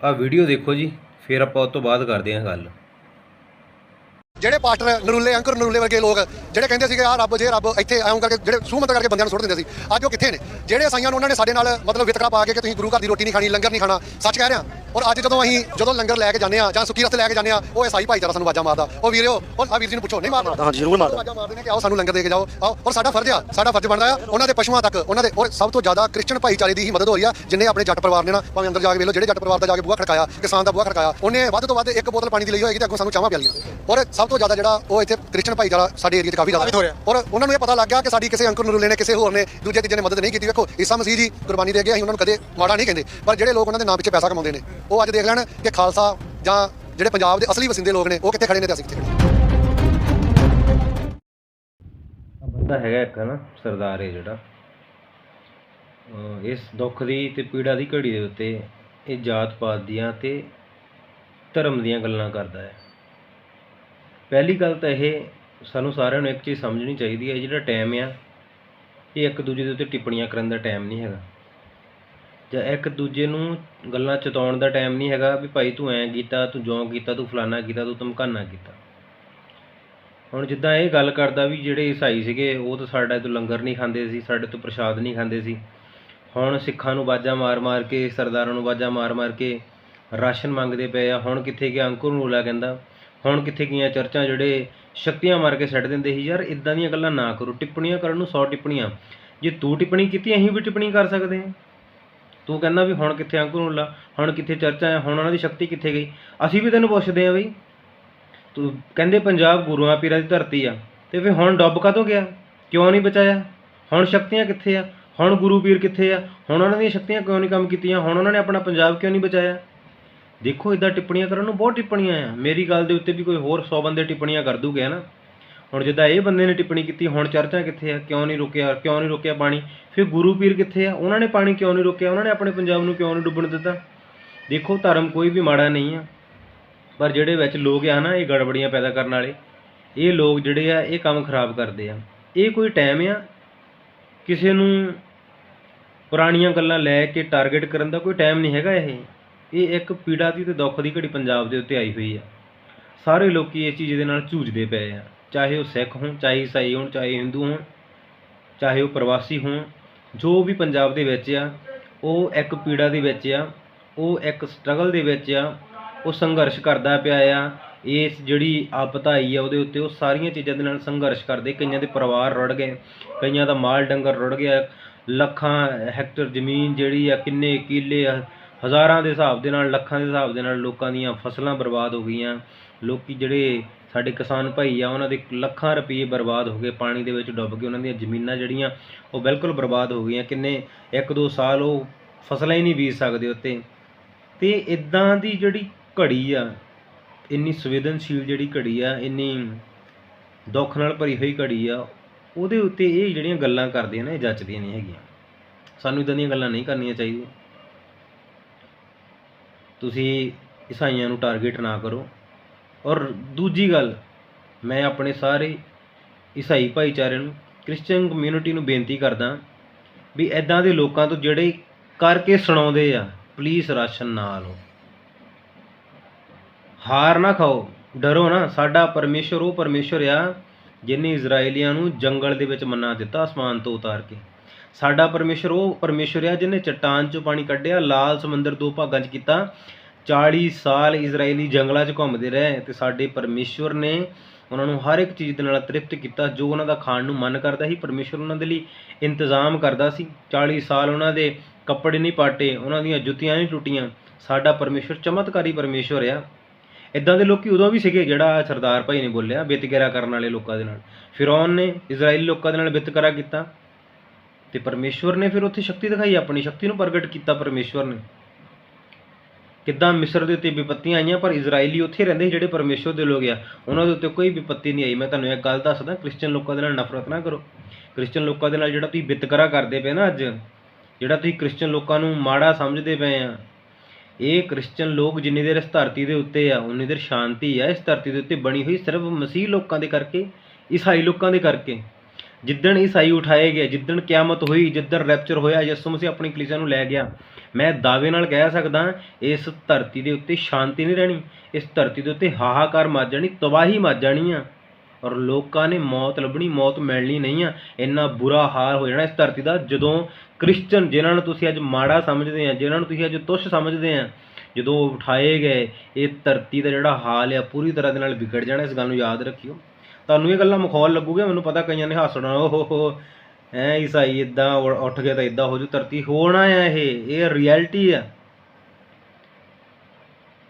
ਆ ਵੀਡੀਓ ਦੇਖੋ ਜੀ ਫਿਰ ਆਪਾਂ ਉਸ ਤੋਂ ਬਾਅਦ ਕਰਦੇ ਹਾਂ ਗੱਲ। ਜਿਹੜੇ ਪਾਸਟਰ ਨਰੂਲੇ ਅੰਕਰ ਨਰੂਲੇ ਵਰਗੇ ਲੋਕ ਜਿਹੜੇ ਕਹਿੰਦੇ ਸੀਗੇ ਆ ਰੱਬ ਜੇ ਰੱਬ ਇੱਥੇ ਆਉਂ ਕਰਕੇ ਜਿਹੜੇ ਸੂਮਤ ਕਰਕੇ ਬੰਦਿਆਂ ਨੂੰ ਸੁੱਟ ਦਿੰਦੇ ਸੀ ਅੱਜ ਉਹ ਕਿੱਥੇ ਨੇ? ਜਿਹੜੇ ਸਾਈਆਂ ਨੂੰ ਉਹਨਾਂ ਨੇ ਸਾਡੇ ਨਾਲ ਮਤਲਬ ਵਿਤਕਰਾ ਪਾ ਕੇ ਕਿ ਤੁਸੀਂ ਗੁਰੂ ਘਰ ਦੀ ਰੋਟੀ ਨਹੀਂ ਖਾਣੀ ਲੰਗਰ ਨਹੀਂ ਖਾਣਾ ਸੱਚ ਕਹਿ ਰਿਹਾ। ਔਰ ਅੱਜ ਜਦੋਂ ਅਸੀਂ ਜਦੋਂ ਲੰਗਰ ਲੈ ਕੇ ਜਾਂਦੇ ਆ ਜਾਂ ਸੁੱਕੀ ਰਸਤੇ ਲੈ ਕੇ ਜਾਂਦੇ ਆ ਉਹ ਈਸਾਈ ਭਾਈਚਾਰਾ ਸਾਨੂੰ ਆਵਾਜ਼ਾਂ ਮਾਰਦਾ। ਉਹ ਵੀਰਿਓ ਉਹ ਆ ਵੀਰ ਜੀ ਨੂੰ ਪੁੱਛੋ ਨਹੀਂ ਮਾਰਦਾ ਹਾਂ ਜ਼ਰੂਰ ਮਾਰਦਾ। ਆਵਾਜ਼ਾਂ ਮਾਰਦੇ ਨੇ ਕਿ ਆਓ ਸਾਨੂੰ ਲੰਗਰ ਦੇ ਕੇ ਜਾਓ। ਆਓ ਔਰ ਸਾਡਾ ਫਰਜ਼ ਆ ਸਾਡਾ ਫਰਜ਼ ਬਣਦਾ ਆ ਉਹਨਾਂ ਦੇ ਪਸ਼ੂਆਂ ਤੱਕ ਉਹਨਾਂ ਦੇ ਔਰ ਸਭ ਤੋਂ ਜ਼ਿਆਦਾ ਕ੍ਰਿਸਚਨ ਭਾਈਚਾਰੇ ਦੀ ਹੀ ਮਦਦ ਹੋ ਰਹੀ ਆ ਜਿੰਨੇ ਆਪਣੇ ਜੱਟ ਪਰਿਵਾਰ ਨੇ ਨਾ ਭਾਵੇਂ ਅੰਦਰ ਜਾ ਕੇ ਵੇਖ ਲਓ ਜਿਹੜੇ ਜੱਟ ਪਰਿਵਾਰ ਦਾ ਜਾ ਕੇ ਬੂਹਾ ਖੜਕਾਇਆ ਕਿਸਾਨ ਦਾ ਬੂਹਾ ਖੜਕਾਇਆ ਉਹਨੇ ਵੱਧ ਤੋਂ ਵੱਧ ਇੱਕ ਬੋਤਲ ਪਾਣੀ ਦੀ ਲਈ ਹੋਏਗੀ ਤੇ ਅੱਗੋਂ ਸਾਨੂੰ ਚਾਹਾਂ ਪਿਆਲੀਆਂ। ਔਰ ਸਭ ਤੋਂ ਜ਼ਿਆਦਾ ਜਿਹੜਾ ਉਹ ਇੱਥੇ ਕ੍ਰਿਸਚਨ ਭਾਈਚਾਰਾ ਸਾਡੇ ਏਰੀਆ 'ਚ ਕਾਫੀ ਜ਼ਿਆਦਾ ਔਰ ਉਹਨਾਂ ਨੂੰ ਇਹ ਪਤਾ ਲੱਗ ਗਿਆ ਕਿ ਸਾਡੀ ਕਿਸੇ ਅੰਕਰ ਨਰੂਲੇ ਨੇ ਕਿਸੇ ਹੋਰ ਨੇ ਦੂਜੇ ਤੀਜੇ ਨੇ ਮਦਦ ਨਹੀਂ ਕੀਤੀ। ਵੇਖੋ ਈਸਾ ਮਸੀਹ ਜੀ ਕੁਰਬਾਨੀ ਦੇ ਗਏ ਅਸੀਂ ਉਹਨਾਂ ਨੂੰ ਕਦੇ ਮਾੜਾ ਨਹੀਂ ਕਹਿੰਦੇ। ਪਰ ਜਿਹੜੇ ਲੋਕ ਉਹਨਾਂ ਦੇ ਨਾਮ ਪਿੱਛੇ ਪੈਸਾ ਕਮਾਉਂਦੇ ਨੇ ਉਹ ਅੱਜ ਦੇਖ ਲੈਣ ਕਿ ਖਾਲਸਾ ਜਾਂ ਜਿਹੜੇ ਪੰਜਾਬ ਦੇ ਅਸਲੀ ਵਸਿੰਦੇ ਲੋਕ ਨੇ ਉਹ ਕਿੱਥੇ ਖੜੇ ਨੇ ਤੇ ਅਸੀਂ ਕਿੱਥੇ ਖੜੇ ਆ ਬੰਦਾ ਹੈਗਾ ਇੱਕ ਨਾ ਸਰਦਾਰ ਹੈ ਜਿਹੜਾ। ਇਸ ਦੁੱਖ ਦੀ ਤੇ ਪੀੜਾ ਦੀ ਘੜੀ ਦੇ ਉੱਤੇ ਇਹ ਜਾਤ ਪਾਤ ਦੀਆਂ ਤੇ ਧਰਮ ਦੀਆਂ ਗੱਲਾਂ ਕਰਦਾ ਹੈ। ਪਹਿਲੀ ਗੱਲ ਤਾਂ ਇਹ ਸਾਨੂੰ ਸਾਰਿਆਂ ਨੂੰ ਇੱਕ ਚੀਜ਼ ਸਮਝਣੀ ਚਾਹੀਦੀ ਹੈ, ਇਹ ਜਿਹੜਾ ਟਾਈਮ ਆ, ਇਹ ਇੱਕ ਦੂਜੇ ਦੇ ਉੱਤੇ ਟਿੱਪਣੀਆਂ ਕਰਨ ਦਾ ਟਾਈਮ ਨਹੀਂ ਹੈਗਾ। ਜਾਂ ਇੱਕ ਦੂਜੇ ਨੂੰ ਗੱਲਾਂ ਚਤਾਉਣ ਦਾ ਟਾਈਮ ਨਹੀਂ ਹੈਗਾ ਵੀ ਭਾਈ ਤੂੰ ਐਂ ਕੀਤਾ, ਤੂੰ ਜਿਉਂ ਕੀਤਾ, ਤੂੰ ਫਲਾਨਾ ਕੀਤਾ, ਤੂੰ ਧਮਕਾਨਾ ਕੀਤਾ। ਹੁਣ ਜਿੱਦਾਂ ਇਹ ਗੱਲ ਕਰਦਾ ਵੀ ਜਿਹੜੇ ਈਸਾਈ ਸੀਗੇ, ਉਹ ਤਾਂ ਸਾਡੇ ਤੋਂ ਲੰਗਰ ਨਹੀਂ ਖਾਂਦੇ ਸੀ, ਸਾਡੇ ਤੋਂ ਪ੍ਰਸ਼ਾਦ ਨਹੀਂ ਖਾਂਦੇ ਸੀ। ਹੁਣ ਸਿੱਖਾਂ ਨੂੰ ਬਾਜਾਂ ਮਾਰ-ਮਾਰ ਕੇ, ਸਰਦਾਰਾਂ ਨੂੰ ਬਾਜਾਂ ਮਾਰ-ਮਾਰ ਕੇ ਰਾਸ਼ਨ ਮੰਗਦੇ ਪਏ ਆ, ਹੁਣ ਕਿੱਥੇ ਗਿਆ, ਅੰਕੁਰ ਨੂਲਾ ਕਹਿੰਦਾ ਹੁਣ ਕਿੱਥੇ ਗਈਆਂ ਚਰਚਾਂ ਜਿਹੜੇ ਸ਼ਕਤੀਆਂ ਮਾਰ ਕੇ ਛੱਡ ਦਿੰਦੇ ਸੀ, ਯਾਰ ਇਦਾਂ ਦੀਆਂ ਗੱਲਾਂ ਨਾ ਕਰੋ, ਟਿੱਪਣੀਆਂ ਕਰਨ ਨੂੰ 100 ਟਿੱਪਣੀਆਂ। ਜੇ ਤੂੰ ਟਿੱਪਣੀ ਕੀਤੀ, ਅਸੀਂ ਵੀ ਟਿੱਪਣੀ ਕਰ ਸਕਦੇ ਹਾਂ। ਤੂੰ ਕਹਿੰਦਾ ਵੀ ਹੁਣ ਕਿੱਥੇ ਅੰਕੁਰ ਹੁਣ ਕਿੱਥੇ ਚਰਚਾ ਹੈ ਹੁਣ ਉਹਨਾਂ ਦੀ ਸ਼ਕਤੀ ਕਿੱਥੇ ਗਈ? ਅਸੀਂ ਵੀ ਤੈਨੂੰ ਪੁੱਛਦੇ ਹਾਂ ਬਈ। ਤੂੰ ਕਹਿੰਦੇ ਪੰਜਾਬ ਗੁਰੂਆਂ ਪੀਰਾਂ ਦੀ ਧਰਤੀ ਆ, ਤੇ ਫਿਰ ਹੁਣ ਡੁੱਬ ਕਦੋਂ ਗਿਆ? ਕਿਉਂ ਨਹੀਂ ਬਚਾਇਆ? ਹੁਣ ਸ਼ਕਤੀਆਂ ਕਿੱਥੇ ਆ? ਹੁਣ ਗੁਰੂ ਪੀਰ ਕਿੱਥੇ ਆ? ਹੁਣ ਉਹਨਾਂ ਦੀਆਂ ਸ਼ਕਤੀਆਂ ਕਿਉਂ ਨਹੀਂ ਕੰਮ ਕੀਤੀਆਂ? ਹੁਣ ਉਹਨਾਂ ਨੇ ਆਪਣਾ ਪੰਜਾਬ ਕਿਉਂ ਨਹੀਂ ਬਚਾਇਆ? ਦੇਖੋ ਇਦਾਂ ਟਿੱਪਣੀਆਂ ਕਰਨ ਨੂੰ ਬਹੁਤ ਟਿੱਪਣੀਆਂ ਆ। ਮੇਰੀ ਗੱਲ ਦੇ ਉੱਤੇ ਵੀ ਕੋਈ ਹੋਰ 100 ਬੰਦੇ ਟਿੱਪਣੀਆਂ ਕਰ ਦੂਗੇ ਨਾ ਹੁਣ ਜਿੱਦਾਂ ਇਹ ਬੰਦੇ ਨੇ ਟਿੱਪਣੀ ਕੀਤੀ, ਹੁਣ ਚਰਚਾ ਕਿੱਥੇ ਆ? ਕਿਉਂ ਨਹੀਂ ਰੁਕਿਆ? ਕਿਉਂ ਨਹੀਂ ਰੁਕਿਆ ਪਾਣੀ? ਫਿਰ ਗੁਰੂ ਪੀਰ ਕਿੱਥੇ ਆ? ਉਹਨਾਂ ਨੇ ਪਾਣੀ ਕਿਉਂ ਨਹੀਂ ਰੋਕਿਆ? ਉਹਨਾਂ ਨੇ ਆਪਣੇ ਪੰਜਾਬ ਨੂੰ ਕਿਉਂ ਨਹੀਂ ਡੁੱਬਣ ਦਿੱਤਾ? ਦੇਖੋ, ਧਰਮ ਕੋਈ ਵੀ ਮਾੜਾ ਨਹੀਂ ਆ। ਪਰ ਜਿਹੜੇ ਵਿੱਚ ਲੋਕ ਆ ਨਾ ਇਹ ਗੜਬੜੀਆਂ ਪੈਦਾ ਕਰਨ ਵਾਲੇ, ਇਹ ਲੋਕ ਜਿਹੜੇ ਆ, ਇਹ ਕੰਮ ਖਰਾਬ ਕਰਦੇ ਆ। ਇਹ ਕੋਈ ਟਾਈਮ ਆ? ਕਿਸੇ ਨੂੰ ਪੁਰਾਣੀਆਂ ਗੱਲਾਂ ਲੈ ਕੇ ਟਾਰਗੇਟ ਕਰਨ ਦਾ ਕੋਈ ਟਾਈਮ ਨਹੀਂ ਹੈਗਾ ਇਹ? ਇਹ ਇੱਕ ਪੀੜਾ ਦੀ ਤੇ ਦੁੱਖ ਦੀ ਘੜੀ ਪੰਜਾਬ ਦੇ ਉੱਤੇ ਆਈ ਹੋਈ ਆ। ਸਾਰੇ ਲੋਕੀ ਇਸ ਚੀਜ਼ ਦੇ ਨਾਲ ਝੂਝਦੇ ਪਏ ਆ। ਚਾਹੇ ਉਹ ਸਿੱਖ ਹੋਣ, ਚਾਹੇ ਈਸਾਈ ਹੋਣ, ਚਾਹੇ ਹਿੰਦੂ ਹੋਣ, ਚਾਹੇ ਉਹ ਪ੍ਰਵਾਸੀ ਹੋਣ, ਜੋ ਵੀ ਪੰਜਾਬ ਦੇ ਵਿੱਚ ਆ, ਉਹ ਇੱਕ ਪੀੜਾ ਦੇ ਵਿੱਚ ਆ, ਉਹ ਇੱਕ ਸਟਰਗਲ ਦੇ ਵਿੱਚ ਆ, ਉਹ ਸੰਘਰਸ਼ ਕਰਦਾ ਪਿਆ ਆ। ਇਸ ਜਿਹੜੀ ਆਪਤ ਆਈ ਆ ਉਹਦੇ ਉੱਤੇ ਉਹ ਸਾਰੀਆਂ ਚੀਜ਼ਾਂ ਦੇ ਨਾਲ ਸੰਘਰਸ਼ ਕਰਦੇ। ਕਈਆਂ ਦੇ ਪਰਿਵਾਰ ਰੁੜ ਗਏ, ਕਈਆਂ ਦਾ ਮਾਲ ਡੰਗਰ ਰੁੜ ਗਿਆ, ਲੱਖਾਂ ਹੈਕਟਰ ਜ਼ਮੀਨ ਜਿਹੜੀ ਆ, ਕਿੰਨੇ ਕਿੱਲੇ ਆ ਹਜ਼ਾਰਾਂ ਦੇ ਹਿਸਾਬ ਦੇ ਨਾਲ, ਲੱਖਾਂ ਦੇ ਹਿਸਾਬ ਦੇ ਨਾਲ ਲੋਕਾਂ ਦੀਆਂ ਫਸਲਾਂ ਬਰਬਾਦ ਹੋ ਗਈਆਂ। ਲੋਕ ਜਿਹੜੇ ਸਾਡੇ ਕਿਸਾਨ ਭਾਈ ਆ, ਉਹਨਾਂ ਦੇ ਲੱਖਾਂ ਰੁਪਏ ਬਰਬਾਦ ਹੋ ਗਏ, ਪਾਣੀ ਦੇ ਵਿੱਚ ਡੁੱਬ ਕੇ ਉਹਨਾਂ ਦੀਆਂ ਜ਼ਮੀਨਾਂ ਜਿਹੜੀਆਂ, ਉਹ ਬਿਲਕੁਲ ਬਰਬਾਦ ਹੋ ਗਈਆਂ। ਕਿੰਨੇ, ਇੱਕ ਦੋ ਸਾਲ ਉਹ ਫਸਲਾਂ ਹੀ ਨਹੀਂ ਬੀਜ ਸਕਦੇ ਉੱਤੇ। ਤੇ ਇਦਾਂ ਦੀ ਜਿਹੜੀ ਘੜੀ ਆ, ਇੰਨੀ ਸੰਵੇਦਨਸ਼ੀਲ ਜਿਹੜੀ ਘੜੀ ਆ, ਇੰਨੀ ਦੁੱਖ ਨਾਲ ਭਰੀ ਹੋਈ ਘੜੀ ਆ, ਉਹਦੇ ਉੱਤੇ ਇਹ ਜਿਹੜੀਆਂ ਗੱਲਾਂ ਕਰਦੇ ਆ ਨਾ, ਇਹ ਜੱਚਦੀਆਂ ਨਹੀਂ ਹੈਗੀਆਂ। ਸਾਨੂੰ ਇਦਾਂ ਦੀਆਂ ਗੱਲਾਂ ਨਹੀਂ ਕਰਨੀਆਂ ਚਾਹੀਦੀਆਂ। ਤੁਸੀਂ ਈਸਾਈਆਂ ਨੂੰ ਟਾਰਗੇਟ ਨਾ ਕਰੋ। ਔਰ ਦੂਜੀ ਗੱਲ, ਮੈਂ ਆਪਣੇ ਸਾਰੇ ਈਸਾਈ ਭਾਈਚਾਰੇ ਨੂੰ ਕ੍ਰਿਸਚੀਅਨ ਕਮਿਊਨਿਟੀ ਨੂੰ ਬੇਨਤੀ ਕਰਦਾ ਵੀ ਐਦਾਂ ਦੇ ਲੋਕਾਂ ਤੋਂ ਜਿਹੜੇ ਕਰਕੇ ਸੁਣਾਉਂਦੇ ਆ ਪਲੀਜ਼ ਰਾਸ਼ਨ ਨਾ ਲਓ ਹਾਰ ਨਾ ਖਾਓ, ਡਰੋ ਨਾ। ਸਾਡਾ ਪਰਮੇਸ਼ਰ ਉਹ ਪਰਮੇਸ਼ਰ ਆ ਜਿਨੇ ਇਜ਼ਰਾਈਲੀਆਂ ਨੂੰ ਜੰਗਲ ਦੇ ਵਿੱਚ ਮੰਨਾ ਦਿੱਤਾ, ਅਸਮਾਨ ਤੋਂ ਉਤਾਰ ਕੇ। ਸਾਡਾ ਪਰਮੇਸ਼ਰ, ਉਹ ਪਰਮੇਸ਼ਰ ਆ ਜਿਹਨੇ ਚਟਾਨ ਚੋਂ ਪਾਣੀ ਕੱਢਿਆ, ਲਾਲ ਸਮੁੰਦਰ ਦੋ ਭਾਗਾਂ 'ਚ ਕੀਤਾ। 40 ਸਾਲ ਇਜ਼ਰਾਈਲੀ ਜੰਗਲਾਂ 'ਚ ਘੁੰਮਦੇ ਰਹੇ ਤੇ ਸਾਡੇ ਪਰਮੇਸ਼ਵਰ ਨੇ ਉਹਨਾਂ ਨੂੰ ਹਰ ਇੱਕ ਚੀਜ਼ ਦੇ ਨਾਲ ਤ੍ਰਿਪਤ ਕੀਤਾ, ਜੋ ਉਹਨਾਂ ਦਾ ਖਾਣ ਨੂੰ ਮਨ ਕਰਦਾ ਸੀ। ਪਰਮੇਸ਼ਵਰ ਉਹਨਾਂ ਦੇ ਲਈ ਇੰਤਜ਼ਾਮ ਕਰਦਾ ਸੀ। 40 ਸਾਲ ਉਹਨਾਂ ਦੇ ਕੱਪੜੇ ਨਹੀਂ ਪਾਟੇ, ਉਹਨਾਂ ਦੀਆਂ ਜੁੱਤੀਆਂ ਨਹੀਂ ਟੁੱਟੀਆਂ। ਸਾਡਾ ਪਰਮੇਸ਼ਵਰ ਚਮਤਕਾਰੀ ਪਰਮੇਸ਼ਵਰ ਆ। ਇਦਾਂ ਦੇ ਲੋਕੀ ਉਦੋਂ ਵੀ ਸੀਗੇ ਜਿਹੜਾ ਸਰਦਾਰ ਭਾਈ ਨੇ ਬੋਲਿਆ ਬਿਤਕਰਾ ਕਰਨ ਵਾਲੇ ਲੋਕਾਂ ਦੇ ਨਾਲ। ਫਿਰੌਨ ਨੇ ਇਜ਼ਰਾਈਲੀ ਲੋਕਾਂ ਦੇ ਨਾਲ ਬਿਤਕਰਾ ਕੀਤਾ। ਤੇ ਪਰਮੇਸ਼ਵਰ ਨੇ ਫਿਰ ਉੱਥੇ ਸ਼ਕਤੀ ਦਿਖਾਈ ਆਪਣੀ, ਸ਼ਕਤੀ ਨੂੰ ਪ੍ਰਗਟ ਕੀਤਾ ਪਰਮੇਸ਼ਵਰ ਨੇ। ਕਿੱਦਾਂ ਮਿਸਰ ਦੇ ਉੱਤੇ ਵਿਪੱਤੀਆਂ ਆਈਆਂ, ਪਰ ਇਜ਼ਰਾਈਲੀ ਉੱਥੇ ਰਹਿੰਦੇ ਸੀ ਜਿਹੜੇ ਪਰਮੇਸ਼ਵਰ ਦੇ ਲੋਕ ਆ। ਉਹਨਾਂ ਦੇ ਉੱਤੇ ਕੋਈ ਵਿਪੱਤੀ ਨਹੀਂ ਆਈ। ਮੈਂ ਤੁਹਾਨੂੰ ਇੱਕ ਗੱਲ ਦੱਸਦਾ, ਕ੍ਰਿਸਚੀਅਨ ਲੋਕਾਂ ਦੇ ਨਾਲ ਨਫ਼ਰਤ ਨਾ ਕਰੋ। ਕ੍ਰਿਸਚੀਅਨ ਲੋਕਾਂ ਦੇ ਨਾਲ ਜਿਹੜਾ ਤੁਸੀਂ ਵਿਤਕਰਾ ਕਰਦੇ ਪਏ ਨਾ ਅੱਜ, ਜਿਹੜਾ ਤੁਸੀਂ ਕ੍ਰਿਸਚੀਅਨ ਲੋਕਾਂ ਨੂੰ ਮਾੜਾ ਸਮਝਦੇ ਪਏ ਆ, ਇਹ ਕ੍ਰਿਸਚੀਅਨ ਲੋਕ ਜਿੰਨੀ ਦੇਰ ਇਸ ਧਰਤੀ ਦੇ ਉੱਤੇ ਆ, ਉਨੀ ਦੇਰ ਸ਼ਾਂਤੀ ਆ, ਇਸ ਧਰਤੀ ਦੇ ਉੱਤੇ ਬਣੀ ਹੋਈ ਸਿਰਫ ਮਸੀਹ ਲੋਕਾਂ ਦੇ ਕਰਕੇ, ਈਸਾਈ ਲੋਕਾਂ ਦੇ ਕਰਕੇ। ਜਿੱਦਣ ਈਸਾਈ ਉਠਾਏ ਗਏ, ਜਿੱਦਣ ਕਿਆਮਤ ਹੋਈ, ਜਿੱਦਣ ਰੈਪਚਰ ਹੋਇਆ, ਯਿਸੂ ਮਸੀਹ ਆਪਣੀ ਕਲੀਸਿਆ ਨੂੰ ਲੈ ਗਿਆ, ਮੈਂ ਦਾਅਵੇ ਨਾਲ ਕਹਿ ਸਕਦਾ ਇਸ ਧਰਤੀ ਦੇ ਉੱਤੇ ਸ਼ਾਂਤੀ ਨਹੀਂ ਰਹਿਣੀ, ਇਸ ਧਰਤੀ ਦੇ ਉੱਤੇ ਹਾਹਾਕਾਰ ਮਚ ਜਾਣੀ, ਤਬਾਹੀ ਮਚ ਜਾਣੀ ਆ, ਔਰ ਲੋਕਾਂ ਨੇ ਮੌਤ ਲੱਭਣੀ, ਮੌਤ ਮਿਲਣੀ ਨਹੀਂ ਆ, ਇੰਨਾ ਬੁਰਾ ਹਾਲ ਹੋ ਜਾਣਾ ਇਸ ਧਰਤੀ ਦਾ, ਜਦੋਂ ਕ੍ਰਿਸਚਨ ਜਿਨ੍ਹਾਂ ਨੂੰ ਤੁਸੀਂ ਅੱਜ ਮਾੜਾ ਸਮਝਦੇ ਆ, ਜਿਨ੍ਹਾਂ ਨੂੰ ਤੁਸੀਂ ਅੱਜ ਤੁੱਛ ਸਮਝਦੇ ਆ, ਜਦੋਂ ਉਠਾਏ ਗਏ, ਇਹ ਧਰਤੀ ਦਾ ਜਿਹੜਾ ਹਾਲ ਆ, ਪੂਰੀ ਤਰ੍ਹਾਂ ਦੇ ਨਾਲ ਵਿਗੜ ਜਾਣਾ, ਇਸ ਗੱਲ ਨੂੰ ਯਾਦ ਰੱਖਿਓ। ਤੁਹਾਨੂੰ ਇਹ ਗੱਲਾਂ ਮਖੌਲ ਲੱਗੂਗੇ ਮੈਨੂੰ ਪਤਾ ਕਈਆਂ ਨੇ ਹੱਸਣਾ, ਓਹ ਹੋ, ਐ ਈਸਾਈ ਇਦਾਂ ਉੱਠ ਗਿਆ ਤਾਂ ਇਦਾਂ ਹੋ ਜੂ ਧਰਤੀ, ਹੋਣਾ ਆ ਇਹ ਇਹ ਰਿਐਲਿਟੀ ਆ।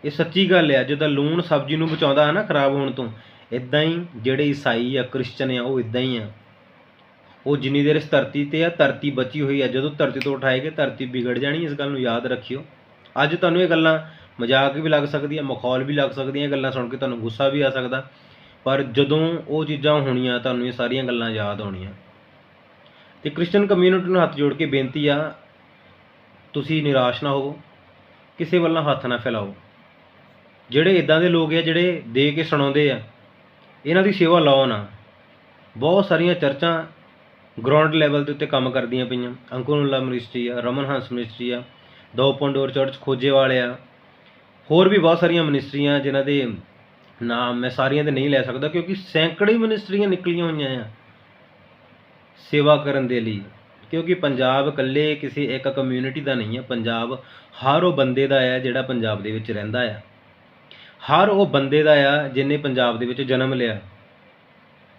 ਇਹ ਸੱਚੀ ਗੱਲ ਆ, ਜਿੱਦਾਂ ਲੂਣ ਸਬਜ਼ੀ ਨੂੰ ਬਚਾਉਂਦਾ ਹੈ ਨਾ ਖਰਾਬ ਹੋਣ ਤੋਂ ਇਦਾਂ ਹੀ ਜਿਹੜੇ ਈਸਾਈ ਆ, ਕ੍ਰਿਸਚਨ ਆ, ਉਹ ਇਦਾਂ ਹੀ ਆ। ਉਹ ਜਿੰਨੀ ਦੇਰ ਇਸ ਧਰਤੀ ਤੇ ਆ, ਧਰਤੀ ਬਚੀ ਹੋਈ ਆ, ਜਦੋਂ ਧਰਤੀ ਤੋਂ ਉਠਾਏ ਉਠਾਏਗੇ, ਧਰਤੀ ਵਿਗੜ ਜਾਣੀ, ਇਸ ਗੱਲ ਨੂੰ ਯਾਦ ਰੱਖਿਓ। ਅੱਜ ਤੁਹਾਨੂੰ ਇਹ ਗੱਲਾਂ ਮਜ਼ਾਕ ਵੀ ਲੱਗ ਸਕਦੀਆਂ ਮਖੌਲ ਵੀ ਲੱਗ ਸਕਦੀਆਂ ਇਹ ਗੱਲਾਂ ਸੁਣ ਕੇ ਤੁਹਾਨੂੰ ਗੁੱਸਾ ਵੀ ਆ ਸਕਦਾ। ਪਰ ਜਦੋਂ ਉਹ ਚੀਜ਼ਾਂ ਹੋਣੀਆਂ, ਤੁਹਾਨੂੰ ਇਹ ਸਾਰੀਆਂ ਗੱਲਾਂ ਯਾਦ ਆਉਣੀਆਂ। ਤੇ ਕ੍ਰਿਸਚੀਅਨ ਕਮਿਊਨਿਟੀ ਨੂੰ ਹੱਥ ਜੋੜ ਕੇ ਬੇਨਤੀ ਆ, ਤੁਸੀਂ ਨਿਰਾਸ਼ ਨਾ ਹੋਵੋ, ਕਿਸੇ ਵੱਲੋਂ ਹੱਥ ਨਾ ਫੈਲਾਓ। ਜਿਹੜੇ ਇਦਾਂ ਦੇ ਲੋਕ ਆ, ਜਿਹੜੇ ਦੇ ਕੇ ਸੁਣਾਉਂਦੇ ਆ, ਇਹਨਾਂ ਦੀ ਸੇਵਾ ਲਾਓ ਨਾ। ਬਹੁਤ ਸਾਰੀਆਂ ਚਰਚਾਂ ਗਰਾਊਂਡ ਲੈਵਲ ਦੇ ਉੱਤੇ ਕੰਮ ਕਰਦੀਆਂ ਪਈਆਂ। ਅੰਕੁਰੁੱਲਾ ਮਿਨਿਸਟਰੀ ਆ, ਰਮਨ ਹੰਸ ਮਿਨਿਸਟਰੀ ਆ ਦੋ ਪੰਡੋਰ ਚਰਚ ਖੋਜੇ ਵਾਲੇ ਆ। ਹੋਰ ਵੀ ਬਹੁਤ ਸਾਰੀਆਂ ਮਿਨਿਸਟਰੀਆਂ, ਜਿਨ੍ਹਾਂ ਦੇ ਨਾਮ ਮੈਂ ਸਾਰੀਆਂ ਦੇ ਨਹੀਂ ਲੈ ਸਕਦਾ ਕਿਉਂਕਿ ਸੈਂਕੜੇ ਮਿਨਿਸਟਰੀਆਂ ਨਿਕਲੀਆਂ ਹੋਈਆਂ ਆ ਸੇਵਾ ਕਰਨ ਦੇ ਲਈ। ਕਿਉਂਕਿ ਪੰਜਾਬ ਇਕੱਲੇ ਕਿਸੇ ਇੱਕ ਕਮਿਊਨਿਟੀ ਦਾ ਨਹੀਂ ਹੈ ਪੰਜਾਬ ਹਰ ਉਹ ਬੰਦੇ ਦਾ ਹੈ ਜਿਹੜਾ ਪੰਜਾਬ ਦੇ ਵਿੱਚ ਰਹਿੰਦਾ ਆ। ਹਰ ਉਹ ਬੰਦੇ ਦਾ ਆ ਜਿਹਨੇ ਪੰਜਾਬ ਦੇ ਵਿੱਚ ਜਨਮ ਲਿਆ।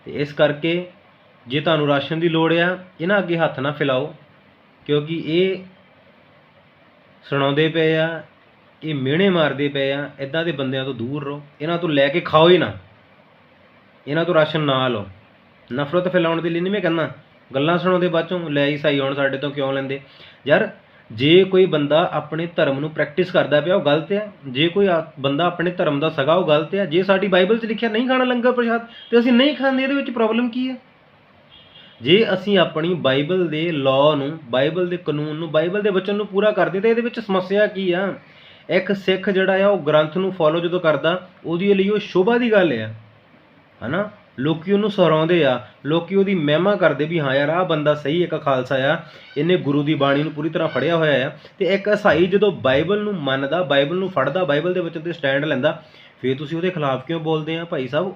ਤੇ ਇਸ ਕਰਕੇ ਜੇ ਤੁਹਾਨੂੰ ਰਾਸ਼ਨ ਦੀ ਲੋੜ ਆ, ਇਹਨਾਂ ਅੱਗੇ ਹੱਥ ਨਾ ਫੈਲਾਓ, ਕਿਉਂਕਿ ਇਹ ਸੁਣਾਉਂਦੇ ਪਏ ਆ ਇਹ ਮਿਹਣੇ ਮਾਰਦੇ ਪਏ ਆ ਇਦਾਂ ਦੇ ਬੰਦਿਆਂ ਤੋਂ ਦੂਰ ਰਹੋ। ਇਹਨਾਂ ਤੋਂ ਲੈ ਕੇ ਖਾਓ ਹੀ ਨਾ। ਇਹਨਾਂ ਤੋਂ ਰਾਸ਼ਨ ਨਾ ਲਓ। ਨਫ਼ਰਤ ਫੈਲਾਉਣ ਦੇ ਲਈ ਨਹੀਂ ਮੈਂ ਕਹਿੰਦਾ। ਗੱਲਾਂ ਸੁਣਾਉਂਦੇ ਬਾਅਦ ਚੋਂ, ਲੈ ਈਸਾਈ ਆਉਣ ਸਾਡੇ ਤੋਂ ਕਿਉਂ ਲੈਂਦੇ? ਯਾਰ, ਜੇ ਕੋਈ ਬੰਦਾ ਆਪਣੇ ਧਰਮ ਨੂੰ ਪ੍ਰੈਕਟਿਸ ਕਰਦਾ ਪਿਆ, ਉਹ ਗਲਤ ਆ। ਜੇ ਕੋਈ ਬੰਦਾ ਆਪਣੇ ਧਰਮ ਦਾ ਸਗਾ, ਉਹ ਗਲਤ ਆ। ਜੇ ਸਾਡੀ ਬਾਈਬਲ 'ਚ ਲਿਖਿਆ ਨਹੀਂ ਖਾਣਾ ਲੰਗਰ ਪ੍ਰਸ਼ਾਦ, ਤੇ ਅਸੀਂ ਨਹੀਂ ਖਾਂਦੇ, ਇਹਦੇ ਵਿੱਚ ਪ੍ਰੋਬਲਮ ਕੀ ਹੈ ਜੇ ਅਸੀਂ ਆਪਣੀ ਬਾਈਬਲ ਦੇ ਲਾਅ ਨੂੰ, ਬਾਈਬਲ ਦੇ ਕਾਨੂੰਨ ਨੂੰ, ਬਾਈਬਲ ਦੇ ਵਚਨ ਨੂੰ ਪੂਰਾ ਕਰਦੇ, ਤਾਂ ਇਹਦੇ ਵਿੱਚ ਸਮੱਸਿਆ ਕੀ ਆ? ਇੱਕ ਸਿੱਖ ਜਿਹੜਾ ਆ, ਉਹ ਗ੍ਰੰਥ ਨੂੰ ਫੋਲੋ ਜਦੋਂ ਕਰਦਾ, ਉਹਦੇ ਲਈ ਉਹ ਸ਼ੋਭਾ ਦੀ ਗੱਲ ਆ। ਹਨਾ? ਲੋਕੀ ਉਹਨੂੰ ਸਰਾਉਂਦੇ ਆ, ਲੋਕੀ ਉਹਦੀ ਮਹਿਮਾ ਕਰਦੇ ਵੀ ਹਾਂ ਯਾਰ, ਆਹ ਬੰਦਾ ਸਹੀ ਇੱਕ ਖਾਲਸਾ ਆ, ਇਹਨੇ ਗੁਰੂ ਦੀ ਬਾਣੀ ਨੂੰ ਪੂਰੀ ਤਰ੍ਹਾਂ ਫੜਿਆ ਹੋਇਆ ਆ ਤੇ ਇੱਕ ਈਸਾਈ ਜਦੋਂ ਬਾਈਬਲ ਨੂੰ ਮੰਨਦਾ, ਬਾਈਬਲ ਨੂੰ ਫੜਦਾ, ਬਾਈਬਲ ਦੇ ਵਿੱਚ ਤੇ ਸਟੈਂਡ ਲੈਂਦਾ, ਫੇਰ ਤੁਸੀਂ ਉਹਦੇ ਖਿਲਾਫ ਕਿਉਂ ਬੋਲਦੇ ਆ ਭਾਈ ਸਾਹਿਬ?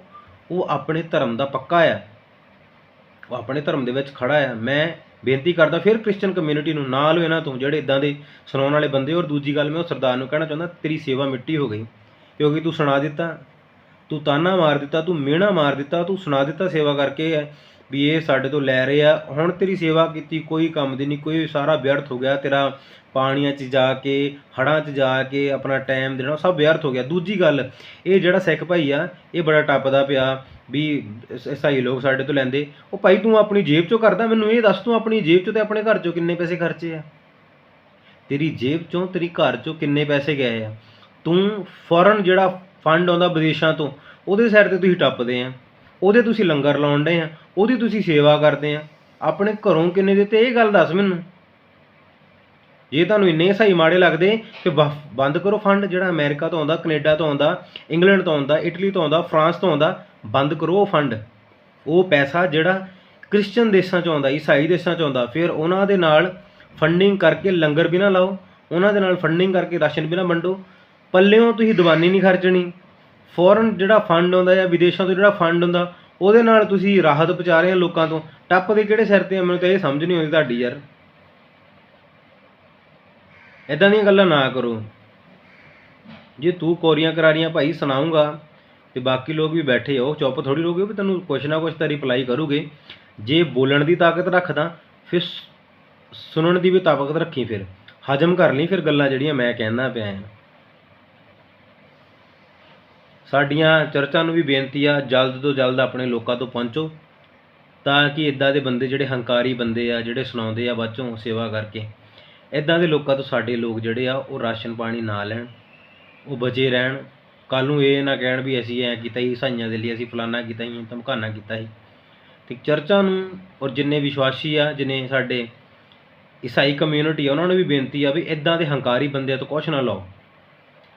ਉਹ ਆਪਣੇ ਧਰਮ ਦਾ ਪੱਕਾ ਆ। ਉਹ ਆਪਣੇ ਧਰਮ ਦੇ ਵਿੱਚ ਖੜਾ ਆ। ਮੈਂ ਬੇਨਤੀ ਕਰਦਾ, ਫਿਰ ਕ੍ਰਿਸਚੀਅਨ ਕਮਿਊਨਿਟੀ ਨੂੰ ਨਾਲ ਲਓ ਇਹਨਾਂ ਤੋਂ, ਜਿਹੜੇ ਇਦਾਂ ਦੇ ਸੁਣਾਉਣ ਵਾਲੇ ਬੰਦੇ, ਔਰ ਦੂਜੀ ਗੱਲ ਮੈਂ ਉਹ ਸਰਦਾਰ ਨੂੰ ਕਹਿਣਾ ਚਾਹੁੰਦਾ, ਤੇਰੀ ਸੇਵਾ ਮਿੱਟੀ ਹੋ ਗਈ, ਕਿਉਂਕਿ ਤੂੰ ਸੁਣਾ ਦਿੱਤਾ, ਤੂੰ ਤਾਨਾ ਮਾਰ ਦਿੱਤਾ, ਤੂੰ ਮਿਹਣਾ ਮਾਰ ਦਿੱਤਾ, ਤੂੰ ਸੁਣਾ ਦਿੱਤਾ ਸੇਵਾ ਕਰਕੇ ਹੈ ਵੀ ਇਹ ਸਾਡੇ ਤੋਂ ਲੈ ਰਹੇ ਆ। ਹੁਣ ਤੇਰੀ ਸੇਵਾ ਕੀਤੀ, ਕੋਈ ਕੰਮ ਦੀ ਨਹੀਂ, ਕੋਈ ਸਾਰਾ ਵਿਅਰਥ ਹੋ ਗਿਆ। ਤੇਰਾ ਪਾਣੀਆਂ 'ਚ ਜਾ ਕੇ ਹੜਾਂ 'ਚ ਜਾ ਕੇ, ਆਪਣਾ ਟਾਈਮ ਦੇਣਾ, ਸਭ ਵਿਅਰਥ ਹੋ ਗਿਆ। ਦੂਜੀ ਗੱਲ, ਇਹ ਜਿਹੜਾ ਸਿੱਖ ਭਾਈ ਆ, ਇਹ ਬੜਾ ਟੱਪਦਾ ਪਿਆ ਵੀ ਈਸਾਈ ਲੋਕ ਸਾਡੇ ਤੋਂ ਲੈਂਦੇ। ਉਹ ਭਾਈ ਤੂੰ ਆਪਣੀ ਜੇਬ 'ਚੋਂ ਕਰਦਾ, ਮੈਨੂੰ ਇਹ ਦੱਸ ਤੂੰ ਆਪਣੀ ਜੇਬ 'ਚੋਂ ਤੇ ਆਪਣੇ ਘਰ 'ਚੋਂ ਕਿੰਨੇ ਪੈਸੇ ਖਰਚੇ ਆ? ਤੇਰੀ ਜੇਬ 'ਚੋਂ, ਤੇਰੀ ਘਰ 'ਚੋਂ ਕਿੰਨੇ ਪੈਸੇ ਗਏ ਆ? ਤੂੰ ਫੌਰਨ ਜਿਹੜਾ ਫੰਡ ਆਉਂਦਾ ਵਿਦੇਸ਼ਾਂ ਤੋਂ, ਉਹਦੇ ਸਿਰ ਤੇ ਤੁਸੀਂ ਟੱਪਦੇ ਆ। ਉਹਦੇ ਤੁਸੀਂ ਲੰਗਰ ਲਾਉਣ ਡਏ ਆ, ਉਹਦੀ ਤੁਸੀਂ ਸੇਵਾ ਕਰਦੇ ਆ। ਆਪਣੇ ਘਰੋਂ ਕਿੰਨੇ ਦਿੱਤੇ, ਇਹ ਗੱਲ ਦੱਸ ਮੈਨੂੰ। ਜੇ ਤੁਹਾਨੂੰ ਇੰਨੇ ਸਹੀ ਮਾੜੇ ਲੱਗਦੇ, ਤੇ ਬ- ਬੰਦ ਕਰੋ ਫੰਡ, ਜਿਹੜਾ ਅਮਰੀਕਾ ਤੋਂ ਆਉਂਦਾ, ਕੈਨੇਡਾ ਤੋਂ ਆਉਂਦਾ, ਇੰਗਲੈਂਡ ਤੋਂ ਆਉਂਦਾ, ਇਟਲੀ ਤੋਂ ਆਉਂਦਾ, ਫਰਾਂਸ ਤੋਂ ਆਉਂਦਾ, ਬੰਦ ਕਰੋ ਉਹ ਫੰਡ। ਉਹ ਪੈਸਾ ਜਿਹੜਾ ਕ੍ਰਿਸਚੀਅਨ ਦੇਸ਼ਾਂ 'ਚ ਆਉਂਦਾ, ਈਸਾਈ ਦੇਸ਼ਾਂ 'ਚ ਆਉਂਦਾ, ਫਿਰ ਉਹਨਾਂ ਦੇ ਨਾਲ ਫੰਡਿੰਗ ਕਰਕੇ ਲੰਗਰ ਵੀ ਨਾ ਲਾਓ, ਉਹਨਾਂ ਦੇ ਨਾਲ ਫੰਡਿੰਗ ਕਰਕੇ ਰਾਸ਼ਨ ਵੀ ਨਾ ਵੰਡੋ। ਪੱਲਿਓਂ ਤੁਸੀਂ ਦੀਵਾਨੀ ਨਹੀਂ ਖਰਚਣੀ। ਫੋਰਨ ਜਿਹੜਾ ਫੰਡ ਆਉਂਦਾ ਜਾਂ ਵਿਦੇਸ਼ਾਂ ਤੋਂ ਜਿਹੜਾ ਫੰਡ ਆਉਂਦਾ, ਉਹਦੇ ਨਾਲ ਤੁਸੀਂ ਰਾਹਤ ਪਹੁੰਚਾ ਰਹੇ ਹੋ ਲੋਕਾਂ ਤੋਂ। ਟੱਪ ਦੇ ਕਿਹੜੇ ਸਿਰ ਤੇ ਆ? ਮੈਨੂੰ ਤਾਂ ਇਹ ਸਮਝ ਨਹੀਂ ਆਉਂਦੀ ਤੁਹਾਡੀ ਯਾਰ। ਇਦਾਂ ਦੀਆਂ ਗੱਲਾਂ ਨਾ ਕਰੋ। ਜੇ ਤੂੰ ਕੋਰੀਆਂ ਕਰਾਰੀਆਂ ਭਾਈ ਸੁਣਾਉਂਗਾ ਤੇ ਬਾਕੀ ਲੋਕ ਵੀ ਬੈਠੇ ਹੋ ਚੁੱਪ ਥੋੜੀ ਰਹੋਗੇ ਵੀ ਤੈਨੂੰ ਕੁਛ ਨਾ ਕੁਛ ਤਾਂ ਰਿਪਲਾਈ ਕਰੂਗੇ। ਜੇ ਬੋਲਣ ਦੀ ਤਾਕਤ ਰੱਖਦਾ, ਫਿਰ ਸ- ਸੁਣਨ ਦੀ ਵੀ ਤਾਕਤ ਰੱਖੀ ਫਿਰ। ਹਜਮ ਕਰ ਲਈ ਫਿਰ ਗੱਲਾਂ ਜਿਹੜੀਆਂ ਮੈਂ ਕਹਿਣਾ ਪਿਆ ਹਾਂ ਸਾਡੀਆਂ ਚਰਚਾਂ ਨੂੰ ਵੀ ਬੇਨਤੀ ਆ, ਜਲਦ ਤੋਂ ਜਲਦ ਆਪਣੇ ਲੋਕਾਂ ਤੋਂ ਪਹੁੰਚੋ, ਤਾਂ ਕਿ ਇਦਾਂ ਦੇ ਬੰਦੇ ਜਿਹੜੇ ਹੰਕਾਰੀ ਬੰਦੇ ਆ, ਜਿਹੜੇ ਸੁਣਾਉਂਦੇ ਆ ਬਾਅਦ ਸੇਵਾ ਕਰਕੇ ਇਦਾਂ ਦੇ ਲੋਕਾਂ ਤੋਂ ਸਾਡੇ ਲੋਕ ਜਿਹੜੇ ਆ, ਉਹ ਰਾਸ਼ਨ ਪਾਣੀ ਨਾ ਲੈਣ, ਉਹ ਬਚੇ ਰਹਿਣ। ਕੱਲ ਨੂੰ ਇਹ ਨਾ ਕਹਿਣ ਵੀ ਅਸੀਂ ਐ ਕੀਤਾ ਹੀ ਸਾਈਆਂ ਦੇ ਲਈ ਅਸੀਂ ਫਲਾਨਾ ਕੀਤਾ ਸੀ, ਧਮਕਾਨਾ ਕੀਤਾ ਸੀ। ਤੇ ਚਰਚਾ ਨੂੰ ਔਰ ਜਿੰਨੇ ਵਿਸ਼ਵਾਸੀ ਆ, ਜਿਨੇ ਸਾਡੇ ਈਸਾਈ ਕਮਿਊਨਿਟੀ ਆ, ਉਹਨਾਂ ਨੂੰ ਵੀ ਬੇਨਤੀ ਆ ਵੀ ਇਦਾਂ ਦੇ ਹੰਕਾਰੀ ਬੰਦਿਆਂ ਤੋਂ ਕੁਛ ਨਾ ਲਓ।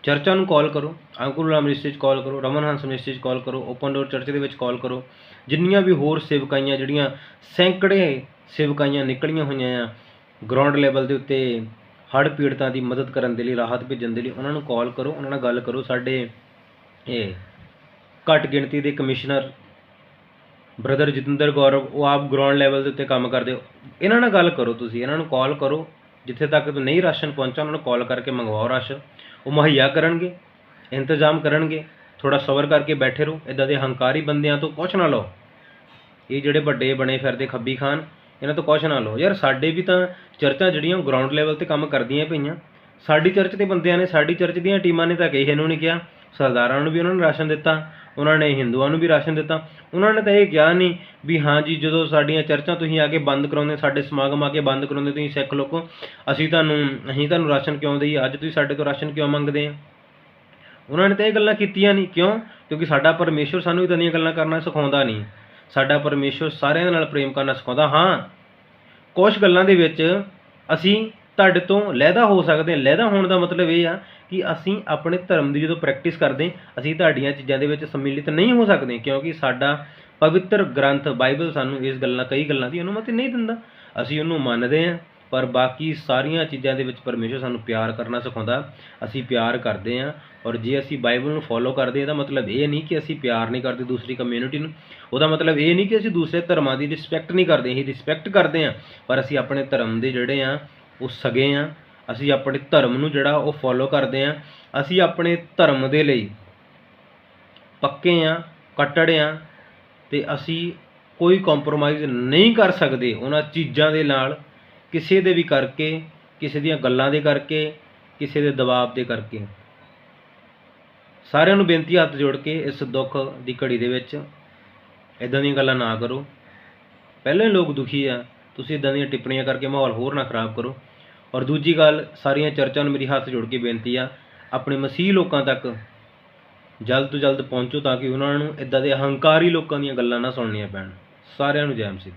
ਚਰਚਾ ਨੂੰ ਕਾਲ ਕਰੋ, ਅੰਕੁਰ ਰਾਮ ਮਿਨਿਸਟਰੀ 'ਚ ਕਾਲ ਕਰੋ, ਰਮਨ ਹੰਸ ਮਿਨਿਸਟਰੀ 'ਚ ਕਾਲ ਕਰੋ, ਓਪਨ ਡੋਰ ਚਰਚ ਦੇ ਵਿੱਚ ਕਾਲ ਕਰੋ, ਜਿੰਨੀਆਂ ਵੀ ਹੋਰ ਸੇਵਕਾਈਆਂ ਜਿਹੜੀਆਂ ਸੈਂਕੜੇ ਸੇਵਕਾਈਆਂ ਨਿਕਲੀਆਂ ਹੋਈਆਂ ਆ ਗਰਾਊਂਡ ਲੈਵਲ ਦੇ ਉੱਤੇ ਹੜ੍ਹ ਪੀੜਤਾਂ ਦੀ ਮਦਦ ਕਰਨ ਦੇ ਲਈ, ਰਾਹਤ ਭੇਜਣ ਦੇ ਲਈ, ਉਹਨਾਂ ਨੂੰ ਕਾਲ ਕਰੋ, ਉਹਨਾਂ ਨਾਲ ਗੱਲ ਕਰੋ, ਸਾਡੇ ਇਹ ਘੱਟ ਗਿਣਤੀ ਦੇ ਕਮਿਸ਼ਨਰ ਬ੍ਰਦਰ ਜਤਿੰਦਰ ਗੌਰਵ, ਉਹ ਆਪ ਗਰਾਊਂਡ ਲੈਵਲ ਦੇ ਉੱਤੇ ਕੰਮ ਕਰਦੇ ਹੋ ਇਹਨਾਂ ਨਾਲ ਗੱਲ ਕਰੋ ਤੁਸੀਂ, ਇਹਨਾਂ ਨੂੰ ਕਾਲ ਕਰੋ, ਜਿੱਥੇ ਤੱਕ ਨਹੀਂ ਰਾਸ਼ਨ ਪਹੁੰਚਾ ਉਹਨਾਂ ਨੂੰ ਕਾਲ ਕਰਕੇ ਮੰਗਵਾਓ ਰਾਸ਼ਨ। ਉਹ ਮੁਹੱਈਆ ਕਰਨਗੇ, ਇੰਤਜ਼ਾਮ ਕਰਨਗੇ ਥੋੜਾ ਸਬਰ ਕਰਕੇ ਬੈਠੇ ਰਹੋ ਇਦਾਂ ਦੇ ਹੰਕਾਰੀ ਬੰਦਿਆਂ ਤੋਂ ਕੁਛ ਨਾ ਲਓ। ਇਹ ਜਿਹੜੇ ਵੱਡੇ ਬਣੇ ਫਿਰਦੇ ਖੱਬੀ ਖਾਨ, ਇਹਨਾਂ ਤੋਂ ਕੁਛ ਨਾ ਲਓ। ਯਾਰ ਸਾਡੇ ਵੀ ਤਾਂ ਚਰਚਾਂ ਜਿਹੜੀਆਂ ਗਰਾਊਂਡ ਲੈਵਲ ਤੇ ਕੰਮ ਕਰਦੀਆਂ ਪਈਆਂ। ਸਾਡੀ ਚਰਚ ਦੇ ਬੰਦਿਆਂ ਨੇ, ਸਾਡੀ ਚਰਚ ਦੀਆਂ ਟੀਮਾਂ ਨੇ ਤਾਂ ਕਿਸੇ ਨੂੰ ਨਹੀਂ ਕਿਹਾ। ਸਰਦਾਰਾਂ ਨੂੰ ਵੀ ਉਹਨਾਂ ਨੇ ਰਾਸ਼ਨ ਦਿੱਤਾ, ਉਹਨਾਂ ਨੇ ਹਿੰਦੂਆਂ ਨੂੰ ਵੀ ਰਾਸ਼ਨ ਦਿੱਤਾ। ਉਹਨਾਂ ਨੇ ਤਾਂ ਇਹ ਕਿਹਾ ਨਹੀਂ ਵੀ ਹਾਂ ਜੀ, ਜਦੋਂ ਸਾਡੀਆਂ ਚਰਚਾਂ ਤੁਸੀਂ ਆ ਕੇ ਬੰਦ ਕਰਾਉਂਦੇ, ਸਾਡੇ ਸਮਾਗਮ ਆ ਕੇ ਬੰਦ ਕਰਾਉਂਦੇ, ਤੁਸੀਂ ਸਿੱਖ ਲੋਕੋ, ਅਸੀਂ ਤੁਹਾਨੂੰ ਅਸੀਂ ਤੁਹਾਨੂੰ ਰਾਸ਼ਨ ਕਿਉਂ ਦਈਏ? ਅੱਜ ਤੁਸੀਂ ਸਾਡੇ ਤੋਂ ਰਾਸ਼ਨ ਕਿਉਂ ਮੰਗਦੇ ਆ? ਉਹਨਾਂ ਨੇ ਤਾਂ ਇਹ ਗੱਲਾਂ ਕੀਤੀਆਂ ਨਹੀਂ ਕਿਉਂ? ਕਿਉਂਕਿ ਸਾਡਾ ਪਰਮੇਸ਼ਵਰ ਸਾਨੂੰ ਇਦਾਂ ਦੀਆਂ ਗੱਲਾਂ ਕਰਨਾ ਸਿਖਾਉਂਦਾ ਨਹੀਂ ਸਾਡਾ ਪਰਮੇਸ਼ਵਰ ਸਾਰਿਆਂ ਦੇ ਨਾਲ ਪ੍ਰੇਮ ਕਰਨਾ ਸਿਖਾਉਂਦਾ। ਹਾਂ ਕੁਝ ਗੱਲਾਂ ਦੇ ਵਿੱਚ ਅਸੀਂ ਤੁਹਾਡੇ ਤੋਂ ਲਹਿਦਾ ਹੋ ਸਕਦੇ ਹਾਂ। ਲਹਿਦਾ ਹੋਣ ਦਾ ਮਤਲਬ ਇਹ ਆ ਕਿ ਅਸੀਂ ਆਪਣੇ ਧਰਮ ਦੀ ਜਦੋਂ ਪ੍ਰੈਕਟਿਸ ਕਰਦੇ ਅਸੀਂ ਤੁਹਾਡੀਆਂ ਚੀਜ਼ਾਂ ਦੇ ਵਿੱਚ ਸੰਮਿਲਿਤ ਨਹੀਂ ਹੋ ਸਕਦੇ ਕਿਉਂਕਿ ਸਾਡਾ ਪਵਿੱਤਰ ਗ੍ਰੰਥ ਬਾਈਬਲ ਸਾਨੂੰ ਇਸ ਗੱਲਾਂ, ਕਈ ਗੱਲਾਂ ਦੀ ਅਨੁਮਤੀ ਨਹੀਂ ਦਿੰਦਾ। ਅਸੀਂ ਉਹਨੂੰ ਮੰਨਦੇ ਹਾਂ, ਪਰ ਬਾਕੀ ਸਾਰੀਆਂ ਚੀਜ਼ਾਂ ਦੇ ਵਿੱਚ ਪਰਮੇਸ਼ਰ ਸਾਨੂੰ ਪਿਆਰ ਕਰਨਾ ਸਿਖਾਉਂਦਾ। ਅਸੀਂ ਪਿਆਰ ਕਰਦੇ ਹਾਂ ਔਰ ਜੇ ਅਸੀਂ ਬਾਈਬਲ ਨੂੰ ਫੋਲੋ ਕਰਦੇ ਹਾਂ, ਇਹਦਾ ਮਤਲਬ ਇਹ ਨਹੀਂ ਕਿ ਅਸੀਂ ਪਿਆਰ ਨਹੀਂ ਕਰਦੇ ਦੂਸਰੀ ਕਮਿਊਨਿਟੀ ਨੂੰ। ਉਹਦਾ ਮਤਲਬ ਇਹ ਨਹੀਂ ਕਿ ਅਸੀਂ ਦੂਸਰੇ ਧਰਮਾਂ ਦੀ ਰਿਸਪੈਕਟ ਨਹੀਂ ਕਰਦੇ, ਅਸੀਂ ਰਿਸਪੈਕਟ ਕਰਦੇ ਹਾਂ, ਪਰ ਅਸੀਂ ਆਪਣੇ ਧਰਮ ਦੇ ਜਿਹੜੇ ਆ ਉਹ ਸਗੇ ਆ। ਅਸੀਂ ਆਪਣੇ ਧਰਮ ਨੂੰ ਜਿਹੜਾ ਉਹ ਫੋਲੋ ਕਰਦੇ ਆ। ਅਸੀਂ ਆਪਣੇ ਧਰਮ ਦੇ ਲਈ ਪੱਕੇ ਆ, ਕੱਟੜ ਆ ਤੇ ਅਸੀਂ ਕੋਈ ਕੰਪਰੋਮਾਈਜ਼ ਨਹੀਂ ਕਰ ਸਕਦੇ ਉਹਨਾਂ ਚੀਜ਼ਾਂ ਦੇ ਨਾਲ, ਕਿਸੇ ਦੇ ਵੀ ਕਰਕੇ, ਕਿਸੇ ਦੀਆਂ ਗੱਲਾਂ ਦੇ ਕਰਕੇ, ਕਿਸੇ ਦੇ ਦਬਾਅ ਦੇ ਕਰਕੇ। ਸਾਰਿਆਂ ਨੂੰ ਬੇਨਤੀ ਹੱਥ ਜੋੜ ਕੇ ਇਸ ਦੁੱਖ ਦੀ ਘੜੀ ਦੇ ਵਿੱਚ ਇਦਾਂ ਦੀਆਂ ਗੱਲਾਂ ਨਾ ਕਰੋ। ਪਹਿਲਾਂ ਹੀ ਲੋਕ ਦੁਖੀ ਆ। ਤੁਸੀਂ ਇਦਾਂ ਦੀਆਂ ਟਿੱਪਣੀਆਂ ਕਰਕੇ ਮਾਹੌਲ ਹੋਰ ਨਾ ਖਰਾਬ ਕਰੋ। ਔਰ ਦੂਜੀ ਗੱਲ, ਸਾਰੀਆਂ ਚਰਚਾਂ ਨੂੰ ਮੇਰੀ ਹੱਥ ਜੋੜ ਕੇ ਬੇਨਤੀ ਆ, ਆਪਣੇ ਮਸੀਹ ਲੋਕਾਂ ਤੱਕ ਜਲਦ ਤੋਂ ਜਲਦ ਪਹੁੰਚੋ ਤਾਂ ਕਿ ਉਹਨਾਂ ਨੂੰ ਇਦਾਂ ਦੇ ਅਹੰਕਾਰੀ ਲੋਕਾਂ ਦੀਆਂ ਗੱਲਾਂ ਨਾ ਸੁਣਨੀਆਂ ਪੈਣ। ਸਾਰਿਆਂ ਨੂੰ ਜੈ ਮਸੀਹ